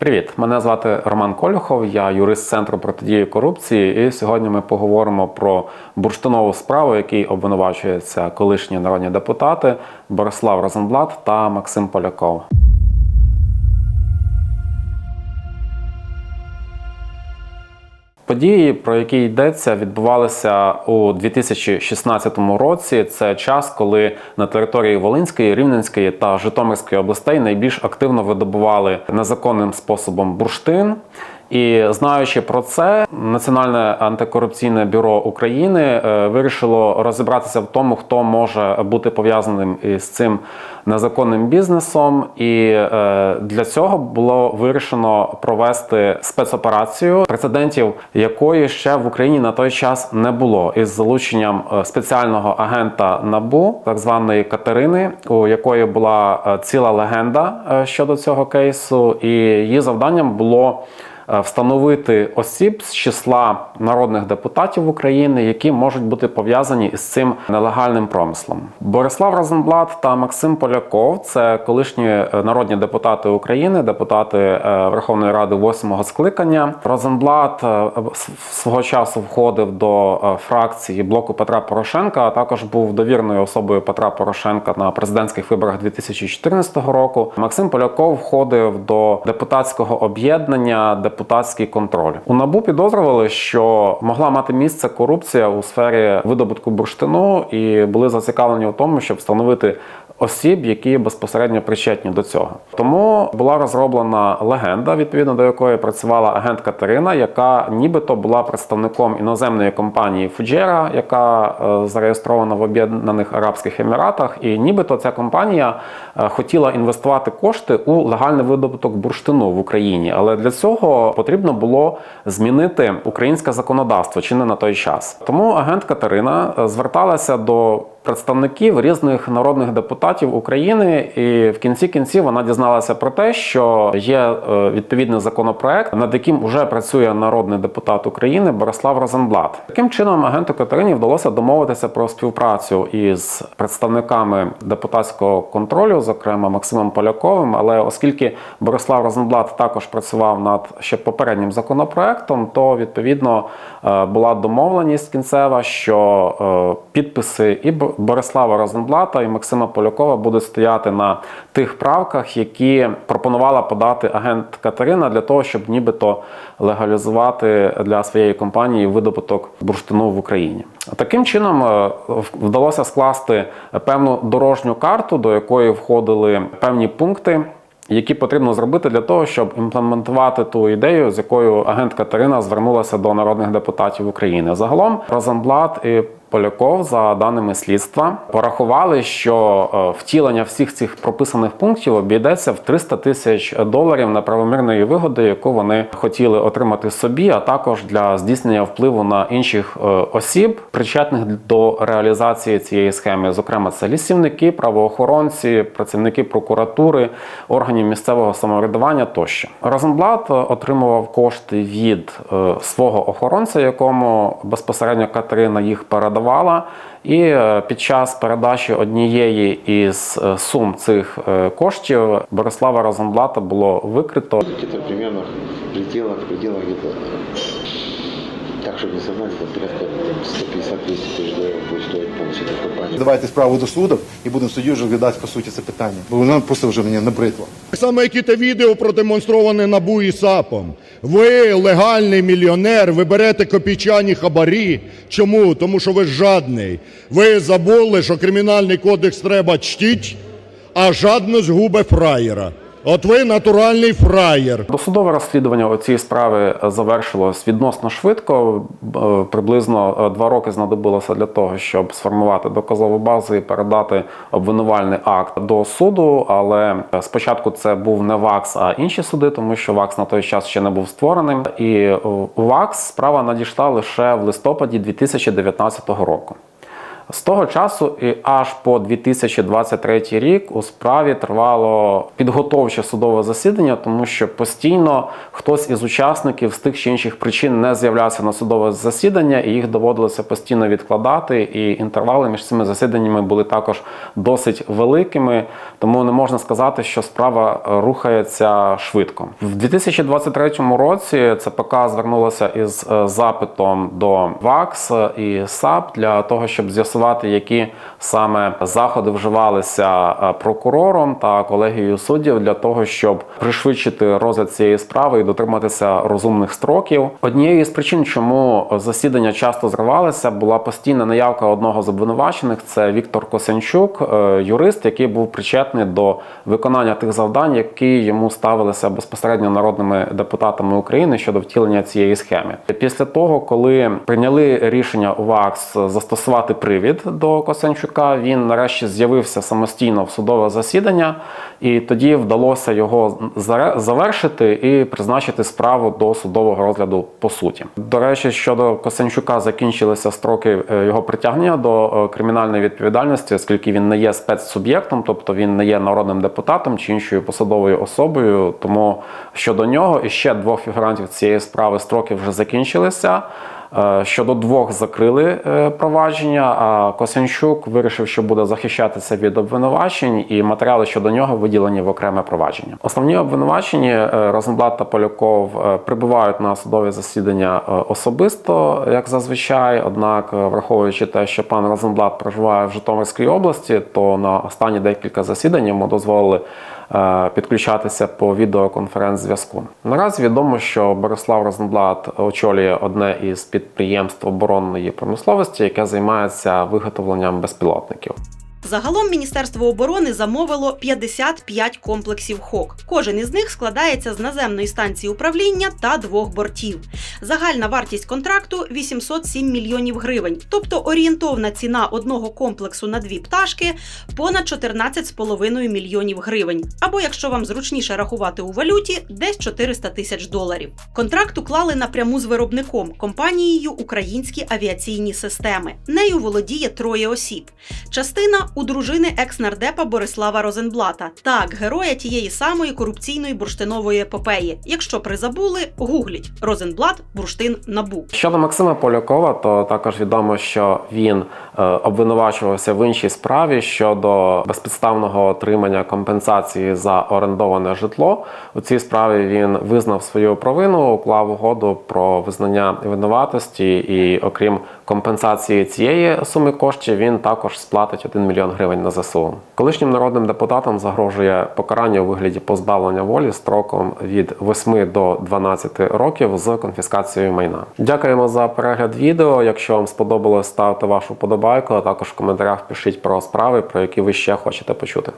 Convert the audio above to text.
Привіт, мене звати Роман Колюхов, я юрист Центру протидії корупції. І сьогодні ми поговоримо про бурштинову справу, якій обвинувачуються колишні народні депутати Борислав Розенблат та Максим Поляков. Події, про які йдеться, відбувалися у 2016 році. Це час, коли на території Волинської, Рівненської та Житомирської областей найбільш активно видобували незаконним способом бурштин. І знаючи про це, Національне антикорупційне бюро України е, вирішило розібратися в тому, хто може бути пов'язаним із цим незаконним бізнесом. І е, для цього було вирішено провести спецоперацію, прецедентів якої ще в Україні на той час не було, із залученням е, спеціального агента НАБУ, так званої Катерини, у якої була ціла легенда щодо цього кейсу, і її завданням було встановити осіб з числа народних депутатів України, які можуть бути пов'язані із цим нелегальним промислом. Борислав Розенблат та Максим Поляков це колишні е, народні депутати України, депутати е, Верховної Ради восьмого скликання. Розенблат е, свого часу входив до е, фракції блоку Петра Порошенка, а також був довірною особою Петра Порошенка на президентських виборах 2014 року. Максим Поляков входив до депутатського об'єднання Депутатський контроль. У набу підозрювали, що могла мати місце корупція у сфері видобутку бурштину, і були зацікавлені у тому, щоб встановити осіб, які безпосередньо причетні до цього. Тому була розроблена легенда, відповідно до якої працювала агент Катерина, яка нібито була представником іноземної компанії Фуджера, яка е, зареєстрована в Об'єднаних Арабських Еміратах, і нібито ця компанія е, хотіла інвестувати кошти у легальний видобуток бурштину в Україні. Але для цього потрібно було змінити українське законодавство чи не на той час. Тому агент Катерина е, зверталася до представників різних народних депутатів України, і в кінці кінців вона дізналася про те, що є е, відповідний законопроект, над яким вже працює народний депутат України Борислав Розенблат. Таким чином, агенту Катерині вдалося домовитися про співпрацю із представниками депутатського контролю, зокрема Максимом Поляковим. Але оскільки Борислав Розенблат також працював над ще попереднім законопроектом, то відповідно е, була домовленість кінцева, що е, підписи і Борислава Розенблата і Максима Полякова будуть стояти на тих правках, які пропонувала подати агент Катерина для того, щоб нібито легалізувати для своєї компанії видобуток бурштину в Україні. Таким чином е, вдалося скласти певну дорожню карту, до якої входили певні пункти. Які потрібно зробити для того, щоб імплементувати ту ідею, з якою агент Катерина звернулася до народних депутатів України. Загалом Розенблат і Поляков, за даними слідства, порахували, що е, втілення всіх цих прописаних пунктів обійдеться в 300 тисяч доларів неправомірної вигоди, яку вони хотіли отримати собі, а також для здійснення впливу на інших е, осіб, причетних до реалізації цієї схеми. Зокрема, це лісівники, правоохоронці, працівники прокуратури, органів місцевого самоврядування тощо. Розенблат е, отримував кошти від свого охоронця, якому безпосередньо Катерина їх передавала. І е, під час передачі однієї із е, сум цих е, коштів Борислава Розенблата було викрито. В примерно в пределах, в пределах так, чтобы не соврать, это порядка 150-200 тысяч долларов будет стоить полностью эта компания. Давайте справу до суду і будемо в суді вже розглядати по суті це питання. Бо воно просто вже мені набридло. Так само, як і те відео продемонстроване НАБУ і САПом. Ви легальний мільйонер, ви берете копійчані хабарі. Чому? Тому що ви жадний. Ви забули, що кримінальний кодекс треба чтіть, а жадність губе фраєра. От ви натуральний фраєр. Досудове розслідування у цій справі завершилось відносно швидко. Е, Приблизно е, два роки знадобилося для того, щоб сформувати доказову базу і передати обвинувальний акт до суду. Але е, спочатку це був не ВАКС, а інші суди, тому що ВАКС на той час ще не був створеним. І у ВАКС справа надійшла лише в листопаді 2019 року. З того часу і аж по 2023 рік у справі тривало підготовче судове засідання, тому що постійно хтось із учасників з тих чи інших причин не з'являвся на судове засідання, і їх доводилося постійно відкладати. І інтервали між цими засіданнями були також досить великими, тому не можна сказати, що справа е, рухається швидко. В 2023 році ЦПК звернулося із е, запитом до ВАКС і САП для того, щоб з'ясувати, які саме заходи вживалися е, прокурором та колегією суддів для того, щоб пришвидшити розгляд цієї справи і дотриматися розумних строків. Однією з причин, чому засідання часто зривалися, була постійна наявка одного з обвинувачених. Це Віктор Косенчук, е, юрист, який був причетний до виконання тих завдань, які йому ставилися безпосередньо народними депутатами України щодо втілення цієї схеми. Після того, коли прийняли рішення у ВАКС застосувати привід до Косенчука, він нарешті з'явився самостійно в судове засідання, і тоді вдалося його завершити і призначити справу до судового розгляду по суті. До речі, щодо Косенчука закінчилися строки е, його притягнення до е, кримінальної відповідальності, оскільки він не є спецсуб'єктом, тобто він не є народним депутатом чи іншою посадовою особою. Тому щодо нього і ще двох фігурантів цієї справи строки вже закінчилися. Е, Щодо двох закрили е, провадження, а Косянчук вирішив, що буде захищатися від обвинувачень, і матеріали щодо нього виділені в окреме провадження. Основні обвинувачені е, Розенблат та Поляков прибувають на судові засідання особисто, як зазвичай. Однак, враховуючи те, що пан Розенблат проживає в Житомирській області, то на останні декілька засідань йому дозволили підключатися по відеоконференц-зв'язку. Наразі відомо, що Борислав Розенблат очолює одне із підприємств оборонної промисловості, яке займається виготовленням безпілотників. Загалом Міністерство оборони замовило 55 комплексів ХОК. Кожен із них складається з наземної станції управління та двох бортів. Загальна вартість контракту 807 мільйонів гривень, тобто орієнтовна ціна одного комплексу на дві пташки понад 14,5 мільйонів гривень. Або, якщо вам зручніше рахувати у валюті, десь 400 тисяч доларів. Контракт уклали напряму з виробником компанією Українські авіаційні системи. Нею володіє троє осіб. Частина у дружини екс-нардепа Борислава Розенблата, так, героя тієї самої корупційної бурштинової епопеї. Якщо призабули, гугліть Розенблат, бурштин набу. Щодо Максима Полякова, то також відомо, що він е, обвинувачувався в іншій справі щодо безпідставного отримання компенсації за орендоване житло. У цій справі він визнав свою провину, уклав угоду про визнання винуватості, і окрім компенсації цієї суми коштів, він також сплатить 1 мільйон гривень на ЗСУ. Колишнім народним депутатам загрожує покарання у вигляді позбавлення волі строком від 8 до 12 років з конфіскацією майна. Дякуємо за перегляд відео. Якщо вам сподобалось, ставте вашу подобайку, а також в коментарях пишіть про справи, про які ви ще хочете почути.